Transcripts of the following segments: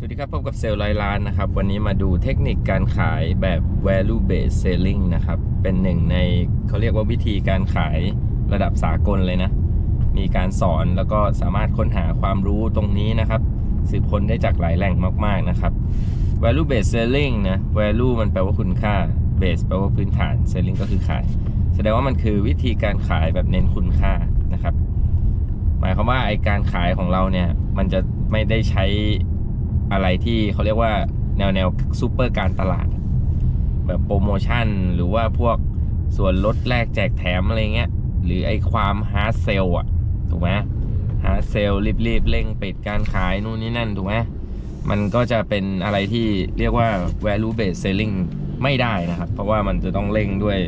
สวัสดีครับพบกับเซลล์ร้อยล้านนะครับ วันนี้มาดูเทคนิคการขายแบบ value based selling นะครับ เป็นหนึ่งในเขาเรียกว่าวิธีการขายระดับสากลเลยนะ มีการสอนแล้วก็สามารถค้นหาความรู้ตรงนี้นะครับ สืบค้นได้จากหลายแหล่งมากๆนะครับ value based selling นะ value มันแปลว่าคุณค่า base แปลว่าพื้นฐาน selling ก็คือขาย แสดงว่ามันคือวิธีการขายแบบเน้นคุณค่านะครับ หมายความว่าไอการขายของเราเนี่ยมันจะไม่ได้ใช้ อะไรที่เขาเรียกว่าแนวแนวซูเปอร์การตลาด แบบโปรโมชั่นหรือว่าพวกส่วนลดแลกแจกแถมอะไรเงี้ย หรือไอความฮาร์ดเซลอะถูกไหมฮาร์ดเซลรีบๆเร่งปิดการขายนู่นนี่นั่นถูกไหมมันก็จะเป็นอะไรที่เรียกว่า value based selling ไม่ได้นะครับ เพราะว่ามันจะต้องเร่งด้วย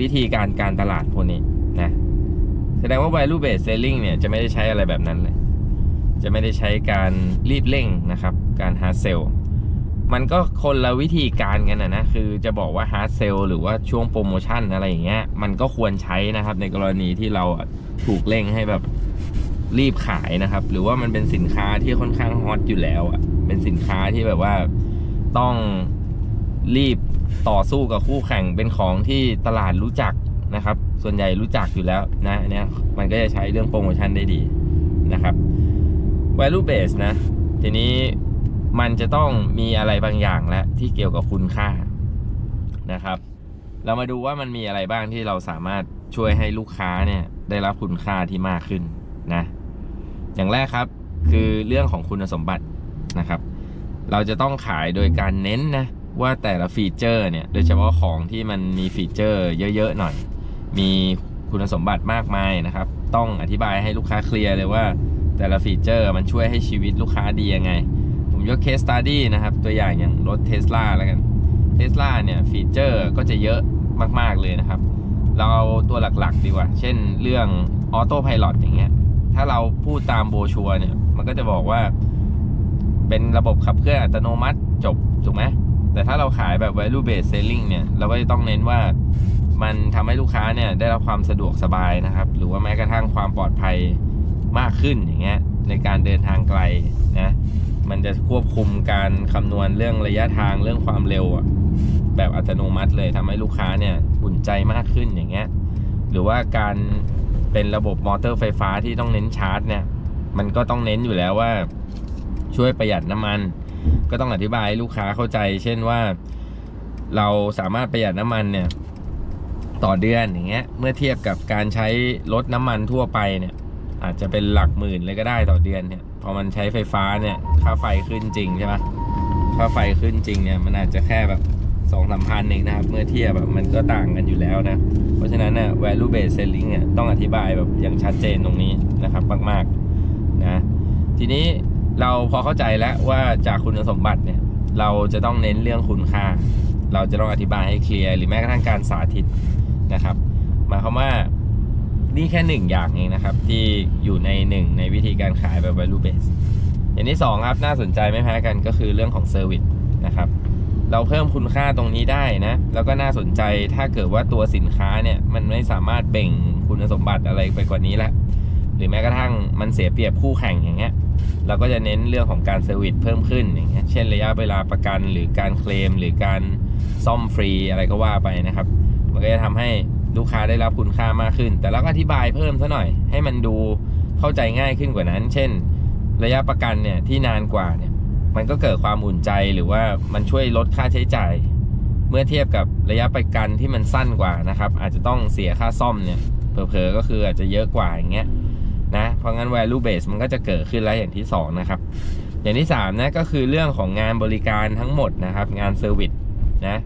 วิธีการการตลาดพวกนี้นะ แสดงว่า value based selling เนี่ยจะไม่ได้ใช้อะไรแบบนั้นเลย จะไม่ได้ใช้การรีบเร่งนะครับ การ hard sell มันก็คนละวิธีการกันนะนะคือจะบอกว่า hard sell หรือว่าช่วงโปรโมชั่นอะไรอย่างเงี้ยมันก็ควรใช้นะครับในกรณีที่เราถูกเร่งให้แบบรีบขายนะครับ หรือว่ามันเป็นสินค้าที่ค่อนข้างฮอตอยู่แล้วอะเป็นสินค้าที่แบบว่าต้องรีบต่อสู้กับคู่แข่งเป็นของที่ตลาดรู้จักนะครับ ส่วนใหญ่รู้จักอยู่แล้วนะอันเนี้ยมันก็จะใช้เรื่องโปรโมชั่นได้ดีนะครับ value base นะ ทีนี้มันจะต้องมีอะไรบางอย่างแล้วที่เกี่ยวกับคุณค่านะครับ เรามาดูว่ามันมีอะไรบ้างที่เราสามารถช่วยให้ลูกค้าเนี่ยได้รับคุณค่าที่มากขึ้นนะ อย่างแรกครับคือเรื่องของคุณสมบัตินะครับ เราจะต้องขายโดยการเน้นนะว่าแต่ละฟีเจอร์เนี่ย โดยเฉพาะของที่มันมีฟีเจอร์เยอะๆหน่อย มีคุณสมบัติมากมายนะครับ ต้องอธิบายให้ลูกค้าเคลียร์เลยว่า แต่ละฟีเจอร์มันช่วยให้ชีวิตลูกค้าดียังไง ผมยกเคสตัดดี้นะครับ ตัวอย่างอย่างรถเทสลาแล้วกันเทสลาเนี่ยฟีเจอร์ก็จะเยอะมาก ๆ เลยนะครับ เราเอาตัวหลัก ๆ ดีกว่า เช่นเรื่องออโต้พ l o t อย่างเงี้ยถ้าเราพูดตามโบชัวเนี่ย มันก็จะบอกว่า เป็นระบบขับเคลื่อนอัตโนมัติจบ ถูกไหมแต่ถ้าเราขายแบบ value based selling เนี่ย เราก็จะต้องเน้นว่ามันทำให้ลูกค้าเนี่ย ได้รับความสะดวกสบายนะครับ หรือว่าแม้กระทั่งความปลอดภัย มากขึ้นอย่างเงี้ยในการเดินทางไกลนะมันจะควบคุมการคำนวณเรื่องระยะทางเรื่องความเร็วแบบอัตโนมัติเลยทำให้ลูกค้าเนี่ยอุ่นใจมากขึ้นอย่างเงี้ยหรือว่าการเป็นระบบมอเตอร์ไฟฟ้าที่ต้องเน้นชาร์จเนี่ยมันก็ต้องเน้นอยู่แล้วว่าช่วยประหยัดน้ำมัน ก็ต้องอธิบายให้ลูกค้าเข้าใจ เช่นว่าเราสามารถประหยัดน้ำมันเนี่ยต่อเดือนอย่างเงี้ยเมื่อเทียบกับการใช้รถน้ำมันทั่วไปเนี่ย อาจจะเป็นหลักหมื่นเลยก็ได้ต่อเดือนเนี่ยพอมันใช้ไฟฟ้าเนี่ยค่าไฟขึ้นจริงใช่ปะค่าไฟขึ้นจริงเนี่ยมันอาจจะแค่แบบสองสามพันเองนะครับ เมื่อเทียบแบบมันก็ต่างกันอยู่แล้วนะ เพราะฉะนั้นเนี่ย value based selling เนี่ยต้องอธิบายแบบอย่างชัดเจนตรงนี้นะครับมากๆนะทีนี้เราพอเข้าใจแล้วว่าจากคุณสมบัติเนี่ยเราจะต้องเน้นเรื่องคุณค่า เราจะต้องอธิบายให้เคลียร์หรือแม้กระทั่งการสาธิตนะครับหมายความว่า นี่แค่หนึ่งอย่างเองนะครับ ที่อยู่ในหนึ่งในวิธีการขายแบบ value base อย่างที่สองครับน่าสนใจไม่แพ้กันก็คือเรื่องของ service นะครับเราเพิ่มคุณค่าตรงนี้ได้นะ แล้วก็น่าสนใจถ้าเกิดว่าตัวสินค้าเนี่ย มันไม่สามารถเบ่งคุณสมบัติอะไรไปกว่านี้ละหรือแม้กระทั่งมันเสียเปรียบคู่แข่งอย่างเงี้ยเราก็จะเน้นเรื่องของการเซอร์วิสเพิ่มขึ้นอย่างเงี้ยเช่นระยะเวลาประกันหรือการเคลม หรือการซ่อมฟรีอะไรก็ว่าไปนะครับ มันก็จะทำให้ ลูกค้าได้รับคุณค่ามากขึ้น แต่เราก็อธิบายเพิ่มซะหน่อย ให้มันดูเข้าใจง่ายขึ้นกว่านั้น เช่น ระยะประกันเนี่ยที่นานกว่าเนี่ยมันก็เกิดความอุ่นใจหรือว่ามันช่วยลดค่าใช้จ่าย เมื่อเทียบกับระยะประกันที่มันสั้นกว่านะครับ อาจจะต้องเสียค่าซ่อมเนี่ยเผลอๆก็คืออาจจะเยอะกว่าอย่างเงี้ยนะเพราะงั้น value base มันก็จะเกิดขึ้นแล้วอย่างที่ 2 นะครับ อย่างที่3นะก็คือเรื่องของงานบริการทั้งหมดนะครับ งานเซอร์วิสนะ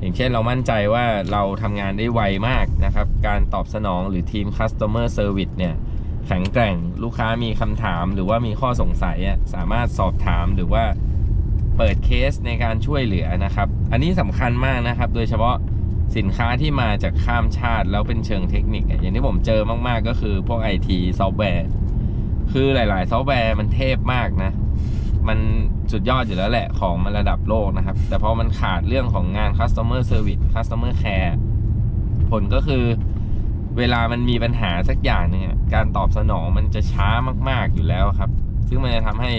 อย่างเช่นเรามั่นใจว่าเราทำงานได้ไวมากนะครับ การตอบสนองหรือทีม customer service เนี่ยแข็งแกร่งลูกค้ามีคำถามหรือว่ามีข้อสงสัยสามารถสอบถามหรือว่าเปิดเคสในการช่วยเหลือนะครับ อันนี้สำคัญมากนะครับ โดยเฉพาะสินค้าที่มาจากข้ามชาติแล้วเป็นเชิงเทคนิค อย่างที่ผมเจอมากๆก็คือพวก IT ซอฟต์แวร์ คือหลาย ๆ ซอฟต์แวร์มันเทพมากนะ มันสุดยอดอยู่แล้วแหละของมันระดับโลกนะครับ แต่พอมันขาดเรื่องของงาน customer service customer care ผลก็คือเวลามันมีปัญหาสักอย่างเนี่ยการตอบสนองมันจะช้ามาก ๆอยู่แล้วครับ ซึ่งมันจะทำให้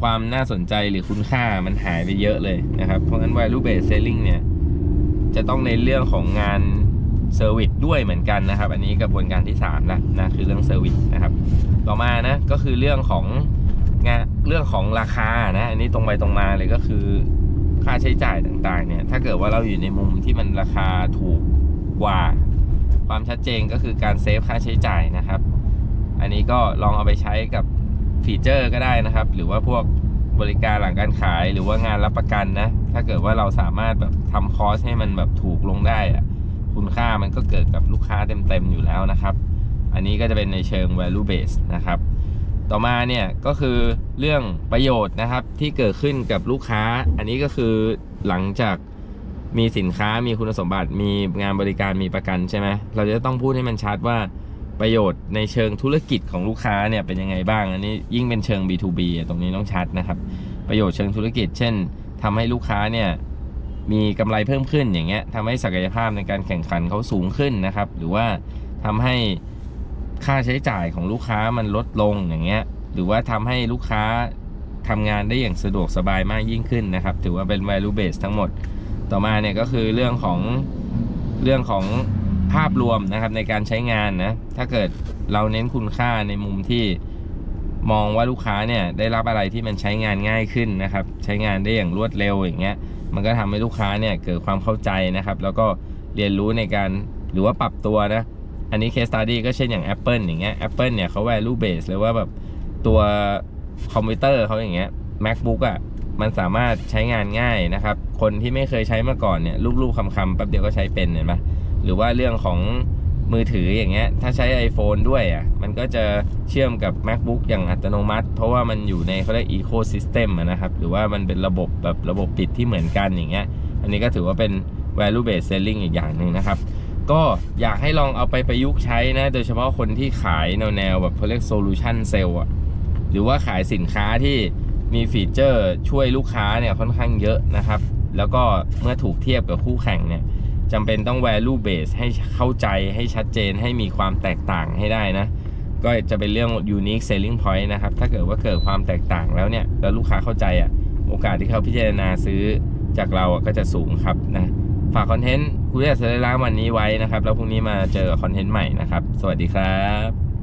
ความน่าสนใจหรือคุณค่ามันหายไปเยอะเลยนะครับ เพราะงั้น value based selling เนี่ย จะต้องในเรื่องของงานเซอร์วิสด้วยเหมือนกันนะครับ อันนี้กระบวนการที่3นะนะคือเรื่องเซอร์วิสนะครับ ต่อมานะก็คือเรื่องของ งานเรื่องของราคานะอันนี้ตรงไปตรงมาเลยก็คือ ค่าใช้จ่ายต่างๆ เนี่ย ถ้าเกิดว่าเราอยู่ในมุมที่มันราคาถูกกว่า ความชัดเจนก็คือการเซฟค่าใช้จ่ายนะครับ อันนี้ก็ลองเอาไปใช้กับฟีเจอร์ก็ได้นะครับ หรือว่าพวกบริการหลังการขายหรือว่างานรับประกันนะ ถ้าเกิดว่าเราสามารถแบบทำคอสให้มันแบบถูกลงได้อะคุณค่ามันก็เกิดกับลูกค้าเต็มๆอยู่แล้วนะครับ อันนี้ก็จะเป็นในเชิง value base นะครับ ต่อมาเนี่ยก็คือเรื่องประโยชน์นะครับที่เกิดขึ้นกับลูกค้า อันนี้ก็คือหลังจากมีสินค้ามีคุณสมบัติมีงานบริการมีประกันใช่ไหมเราจะต้องพูดให้มันชัดว่าประโยชน์ในเชิงธุรกิจของลูกค้าเนี่ยเป็นยังไงบ้าง อันนี้ยิ่งเป็นเชิง B2B ตรงนี้ต้องชัดนะครับ ประโยชน์เชิงธุรกิจ เช่นทำให้ลูกค้าเนี่ยมีกำไรเพิ่มขึ้นอย่างเงี้ยทำให้ศักยภาพในการแข่งขันเขาสูงขึ้นนะครับ หรือว่าทำให้ ค่าใช้จ่ายของลูกค้ามันลดลงอย่างเงี้ย หรือว่าทำให้ลูกค้าทำงานได้อย่างสะดวกสบายมากยิ่งขึ้นนะครับ ถือว่าเป็น value base ทั้งหมด ต่อมาเนี่ยก็คือเรื่องของเรื่องของภาพรวมนะครับในการใช้งานนะ ถ้าเกิดเราเน้นคุณค่าในมุมที่มองว่าลูกค้าเนี่ยได้รับอะไรที่มันใช้งานง่ายขึ้นนะครับ ใช้งานได้อย่างรวดเร็วอย่างเงี้ย มันก็ทำให้ลูกค้าเนี่ยเกิดความเข้าใจนะครับ แล้วก็เรียนรู้ในการหรือว่าปรับตัวนะ อันนี้ case study ก็เช่นอย่าง Apple อย่างเงี้ย Apple เนี่ยเขา value base เลยว่าแบบตัวคอมพิวเตอร์เขาอย่างเงี้ย MacBook อะมันสามารถใช้งานง่ายนะครับ คนที่ไม่เคยใช้มาก่อนเนี่ยรูปๆคำๆแป๊บเดียวก็ใช้เป็นเห็นไหมหรือว่าเรื่องของมือถืออย่างเงี้ย ถ้าใช้ iPhone ด้วยอะมันก็จะเชื่อมกับ MacBook อย่างอัตโนมัติ เพราะว่ามันอยู่ในเขาเรียก ecosystem อะนะครับ หรือว่ามันเป็นระบบแบบระบบปิดที่เหมือนกันอย่างเงี้ย อันนี้ก็ถือว่าเป็น value based selling อีกอย่างหนึ่งนะครับ ก็อยากให้ลองเอาไปประยุกต์ใช้นะ โดยเฉพาะคนที่ขายแนวแนวแบบเขาเรียก solution sell อะหรือว่าขายสินค้าที่มีฟีเจอร์ช่วยลูกค้าเนี่ยค่อนข้างเยอะนะครับ แล้วก็เมื่อถูกเทียบกับคู่แข่งเนี่ยจำเป็นต้อง value base ให้เข้าใจให้ชัดเจนให้มีความแตกต่างให้ได้นะ ก็จะเป็นเรื่อง unique selling point นะครับ ถ้าเกิดว่าเกิดความแตกต่างแล้วเนี่ย แล้วลูกค้าเข้าใจอะ โอกาสที่เขาพิจารณาซื้อจากเราอะก็จะสูงครับนะ ฝากคอนเทนต์ คุยกับเซเลล่าวันนี้ไว้นะครับ แล้วพรุ่งนี้มาเจอคอนเทนต์ใหม่นะครับ สวัสดีครับ